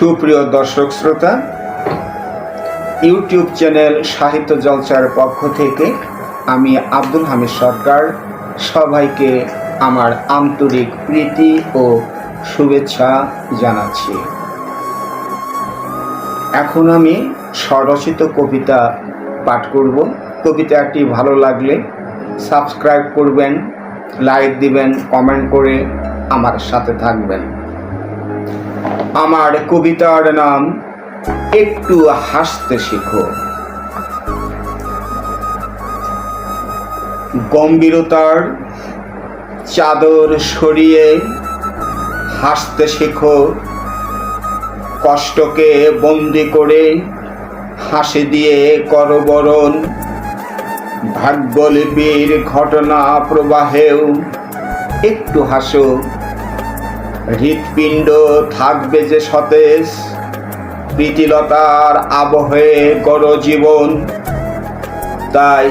সুপ্রিয় দর্শক শ্রোতা, ইউটিউব চ্যানেল সাহিত্য জলসার পক্ষ থেকে আমি আব্দুল হামিদ সরকার। সবাইকে আমার আন্তরিক প্রীতি ও শুভেচ্ছা জানাচ্ছি। এখন আমি স্বরচিত কবিতা পাঠ করব। কবিতাটি ভালো লাগলে সাবস্ক্রাইব করবেন, লাইক দিবেন, কমেন্ট করে আমার সাথে থাকবেন। আমার কবিতার নাম একটু হাসতে শিখো। গম্ভীরতার চাদর সরিয়ে হাসতে শেখো। কষ্টকে বন্দি করে হাসি দিয়ে করবরণ ভাগ্যলিপির ঘটনা প্রবাহেও একটু হাসো। হৃৎপিণ্ড থাকবে যে সতেজ, প্রীতিলতার আবহে গড় জীবন। তাই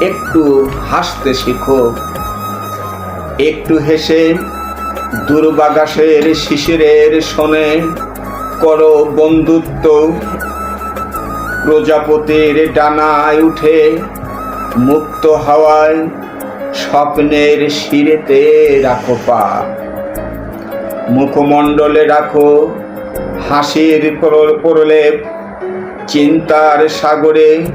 একটু হাসতে শিখো, একটু হেসে দুর্বাগাসের শিশিরের শোনে করো বন্ধুত্ব। প্রজাপতির ডানায় উঠে মুক্ত হাওয়ায় স্বপ্নের শিরেতে রাখো পা। মুখমণ্ডলে রাখো হাসির প্রলেপ। চিন্তার সাগরে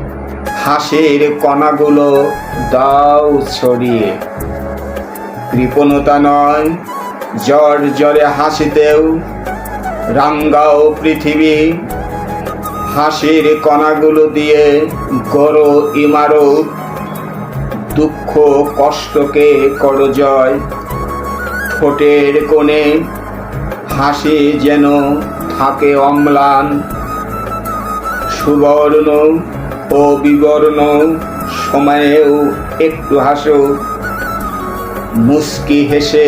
হাসির কণাগুলো দাও ছড়িয়ে। কৃপণতা নয়, জ্বর জ্বরে হাসিতেও। রাঙ্গাও পৃথিবী। হাসির কণাগুলো দিয়ে গড় ইমারত। দুঃখ কষ্টকে করো জয়। ঠোঁটের কোণে হাসি যেন থাকে অম্লান। সুবর্ণ ও বিবর্ণ, সময়েও একটু হাসো। মুস্কি হেসে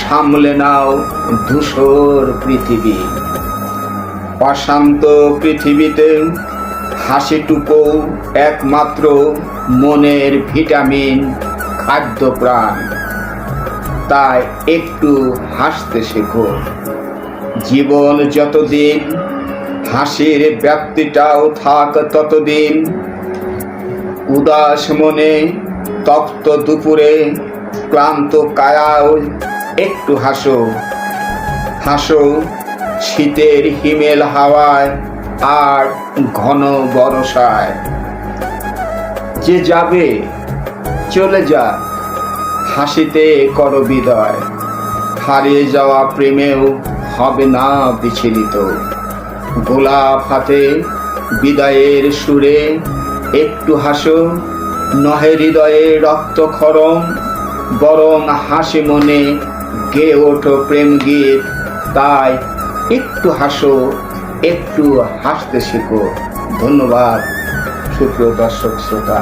সামলে নাও ধূসর পৃথিবী। অশান্ত পৃথিবীতে হাসিটুকু একমাত্র মনের ভিটামিন খাদ্য প্রাণ তাই একটু হাসতে শেখো। জীবন যতদিন, হাসির ব্যাপ্তিটাও থাক ততদিন। উদাস মনে তপ্ত দুপুরে ক্লান্ত কায়াও একটু হাসো। হাসো শীতের হিমেল হাওয়ায় আর ঘন বরসায় যে যাবে, চলে যা হাসিতে কর বিদয়। হারিয়ে যাওয়া প্রেমেও হবে না বিচলিত। গোলাপ হাতে বিদায়ের সুরে একটু হাসো, নহে হৃদয়ে রক্তক্ষরণ বরং হাসি মনে গে ওঠো প্রেম গীত। তাই একটু হাসো, একটু হাসতে শেখো। ধন্যবাদ, সুপ্রিয় দর্শক, শ্রোতা।